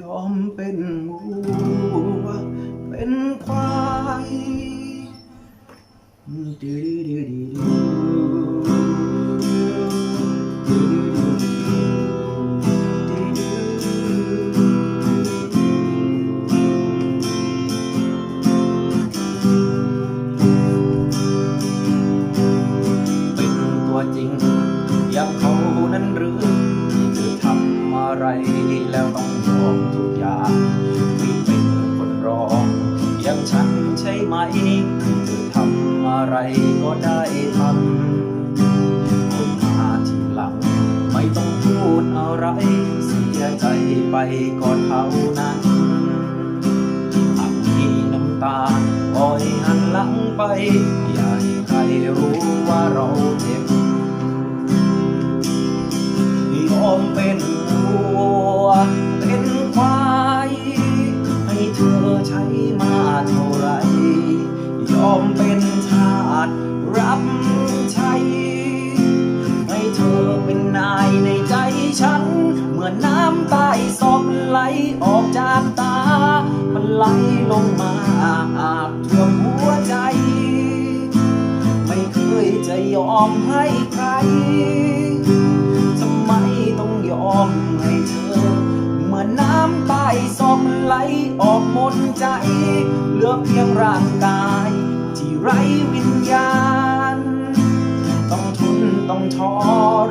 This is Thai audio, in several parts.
ยอมเป็นวัวเป็นควายดื้อดื้อดื้อดื้อเป็นตัวจริง อย่างเขานั้นหรือ อะไรแล้วต้องยอมทุกอย่างไม่เป็นคนรองอย่างฉันใช่ไหมเธอทำอะไรก็ได้ทำคนมาทีหลัง ไม่ต้องพูดอะไร เสียใจไปก็เท่านั้นหากมีน้ำตาปล่อยหันหลังไป อย่าให้ใครรู้าสรับใช้ให้เธอเป็นนายในใจฉันเมื่อน้ำใต้ซอกไหลออกจากตา มันไหลลงมาอาบท่วมหัวใจ ไม่เคยจะยอมให้ใครทำไมต้องยอมให้เธอเมื่อน้ำใต้ซอกไหลออกหมดใจ เหลือเพียงร่างกาย ที่ไร้วิญญาณ ต้องทนต้องท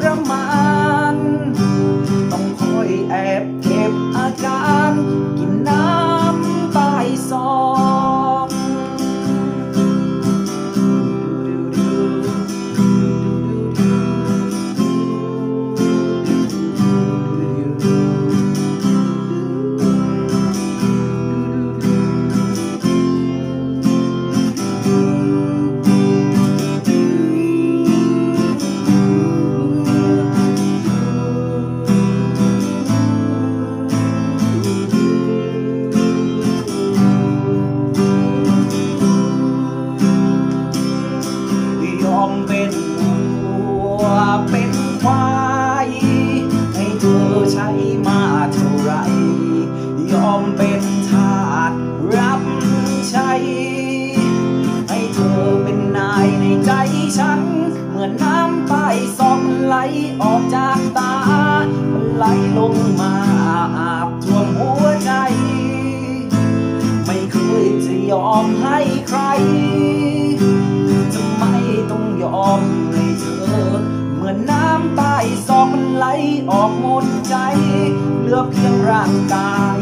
รมาน ต้องคอยแอบเก็บอาการ ให้เธอเป็นนายในใจฉัน เหมือนน้ำใต้ซอกไหลออกจากตา มันไหลลงมาอาบท่วมหัวใจ ไม่เคยจะยอมให้ใครทำไมต้องยอมให้เธอ เหมือนน้ำใต้ซอกมันไหลออกหมดใจ เหลือเพียงร่างกาย